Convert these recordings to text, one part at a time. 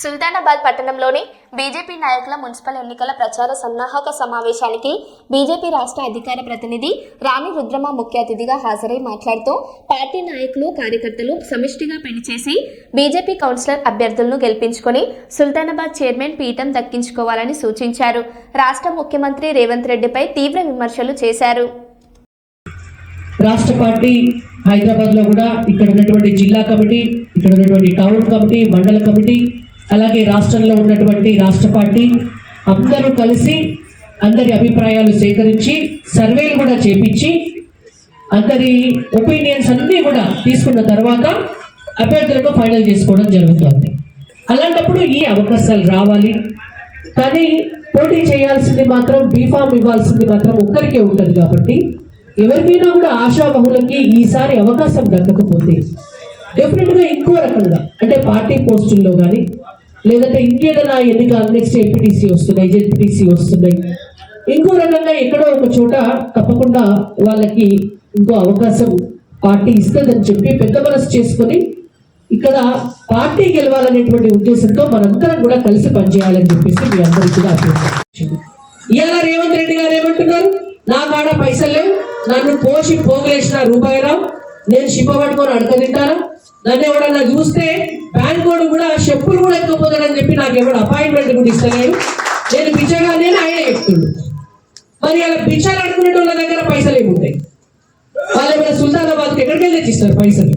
సుల్తానాబాద్ పట్టణంలోని బీజేపీ నాయకుల మున్సిపల్ ఎన్నికల ప్రచార సన్నాహక సమావేశానికి బీజేపీ రాష్ట్ర అధికార ప్రతినిధి రాణి రుద్రమ ముఖ్య అతిథిగా హాజరై మాట్లాడుతూ పార్టీ నాయకులు కార్యకర్తలు సమిష్టిగా పనిచేసి బీజేపీ కౌన్సిలర్ అభ్యర్థులను గెలిపించుకొని సుల్తానాబాద్ చైర్మన్ పీఠం దక్కించుకోవాలని సూచించారు. రాష్ట్ర ముఖ్యమంత్రి రేవంత్ రెడ్డిపై తీవ్ర విమర్శలు చేశారు. రాష్ట్ర పార్టీ హైదరాబాద్లో కూడా ఇక్కడ ఉన్నటువంటి జిల్లా కమిటీ ఇక్కడ ఉన్నటువంటి టౌన్ కమిటీ మండల కమిటీ అలాగే రాష్ట్రంలో ఉన్నటువంటి రాష్ట్ర పార్టీ అందరూ కలిసి అందరి అభిప్రాయాలు సేకరించి సర్వేలు కూడా చేపించి అందరి ఒపీనియన్స్ అన్నీ కూడా తీసుకున్న తర్వాత అభ్యర్థులను ఫైనల్ చేసుకోవడం జరుగుతుంది. అలాంటప్పుడు ఈ అవకాశాలు రావాలి. కానీ పోటీ చేయాల్సింది మాత్రం బీఫామ్ ఇవ్వాల్సింది మాత్రం ఒక్కరికే ఉంటుంది కాబట్టి ఎవరికైనా కూడా ఆశాబహులకి ఈసారి అవకాశం దక్కకపోతే డెఫినెట్గా ఎక్కువ ఇంకో రకంగా అంటే పార్టీ పోస్టుల్లో కానీ లేదంటే ఇంకేదైనా ఎన్నిక నెక్స్ట్ ఎంపీటీసీ వస్తున్నాయి జెడ్పీటీసీ వస్తున్నాయి. ఇంకో రకంగా ఎక్కడో ఒక చోట తప్పకుండా వాళ్ళకి ఇంకో అవకాశం పార్టీ ఇస్తుందని చెప్పి పెద్ద మనసు చేసుకొని ఇక్కడ పార్టీ గెలవాలనేటువంటి ఉద్దేశంతో మనందరం కూడా కలిసి పనిచేయాలని చెప్పేసి మీ అందరికీ కూడా అభ్యర్థించారు ఇవాళ రేవంత్ రెడ్డి గారు ఏమంటున్నారు? నా కాడ పైసలు లేవు నన్ను పోసి పోగులేసిన రూపాయి రావు నేను షిప్ పట్టుకొని అడక తింటాను నన్ను ఎవడన్నా చూస్తే బ్యాంక్ కూడా చెప్పులు కూడా ఎక్కకపోతాడని చెప్పి నాకు ఎవడు అపాయింట్మెంట్ కూడా ఇస్తలేడు. నేను పిచ్చగా నేను ఆయన చెప్తుండు. మరి అలా పిచ్చాలు అనుకునే వాళ్ళ దగ్గర పైసలు ఏముంటాయి వాళ్ళు ఏమైనా సుల్తానాబాద్కి ఎక్కడికి తెచ్చిస్తారు పైసలు.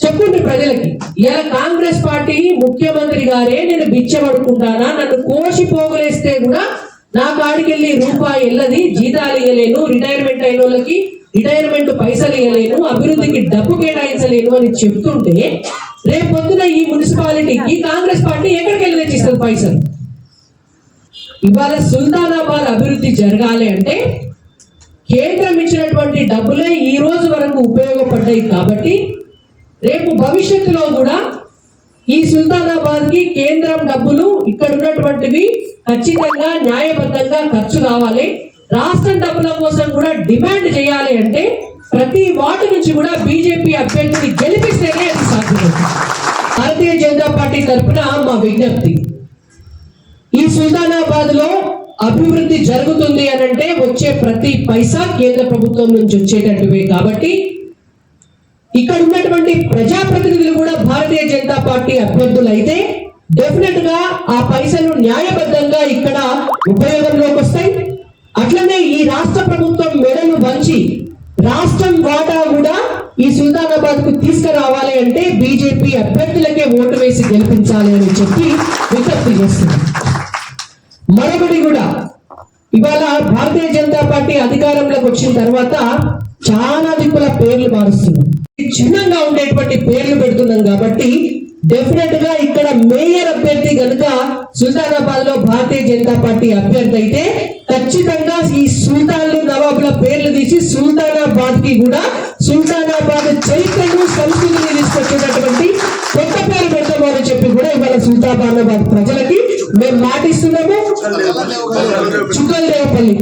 చెప్పండి ప్రజలకి ఇలా కాంగ్రెస్ పార్టీ ముఖ్యమంత్రి గారే నేను బిచ్చబడుకుంటానా నన్ను కోసి పోగులేస్తే కూడా నా కాడికి వెళ్ళి రూపాయి వెళ్ళది జీతాలు ఇవ్వలేను రిటైర్మెంట్ అయిన వాళ్ళకి రిటైర్మెంట్ పైసలు ఇవ్వలేను అభివృద్ధికి డబ్బు కేటాయించలేను అని చెప్తుంటే రేపు పొద్దున ఈ మున్సిపాలిటీ ఈ కాంగ్రెస్ పార్టీ ఎక్కడికి వెళ్ళి తెచ్చిస్తుంది పైసలు? ఇవాళ సుల్తానాబాద్ అభివృద్ధి జరగాలి అంటే కేంద్రం ఇచ్చినటువంటి డబ్బులే ఈ రోజు వరకు ఉపయోగపడ్డాయి కాబట్టి రేపు భవిష్యత్తులో కూడా ఈ సుల్తానాబాద్కి కేంద్రం డబ్బులు ఇక్కడ ఉన్నటువంటివి ఖచ్చితంగా న్యాయబద్ధంగా ఖర్చు కావాలి. రాష్ట్రం డబ్బుల కోసం కూడా డిమాండ్ చేయాలి అంటే ప్రతి వార్డు నుంచి కూడా బీజేపీ అభ్యర్థిని గెలిపిస్తేనే అది సాధ్యమవుతుంది. భారతీయ జనతా పార్టీ తరఫున మా విజ్ఞప్తి. ఈ సుల్తానాబాద్లో అభివృద్ధి జరుగుతుంది అని అంటే వచ్చే ప్రతి పైసా కేంద్ర ప్రభుత్వం నుంచి వచ్చేటట్టువే కాబట్టి ఇక్కడ ఉన్నటువంటి ప్రజాప్రతినిధులు కూడా భారతీయ జనతా పార్టీ అభ్యర్థులు అయితే డెఫినెట్గా ఆ పైసలు న్యాయబద్ధంగా ఇక్కడ ఉపయోగంలోకి వస్తాయి. అట్లనే ఈ రాష్ట్ర ప్రభుత్వం మెడలు వంచి రాష్ట్ర తీసుకురావాలి అంటే బీజేపీ అభ్యర్థులకే ఓటు వేసి గెలిపించాలి అని చెప్పి విజ్ఞప్తి చేస్తుంది మరొకటి కూడా ఇవాళ భారతీయ జనతా పార్టీ అధికారంలోకి వచ్చిన తర్వాత చాలా దిక్కుల పేర్లు మారుస్తున్నాం చిన్నంగా ఉండేటువంటి పేర్లు పెడుతున్నాం కాబట్టి డెఫినెట్గా ఇక్కడ మేయర్ అభ్యర్థి కనుక సుల్తానాబాద్లో భారతీయ జనతా పార్టీ అభ్యర్థి అయితే ఖచ్చితంగా ఈ సుల్తాన్లు నవాబుల పేర్లు తీసి సుల్తానాబాద్కి కూడా సుల్తానాబాద్ చరిత్రను ఇవాళ సుల్తానాబాద్ ప్రజలకి మేము మాటిస్తున్నాము. చుక్కల దేవపల్లి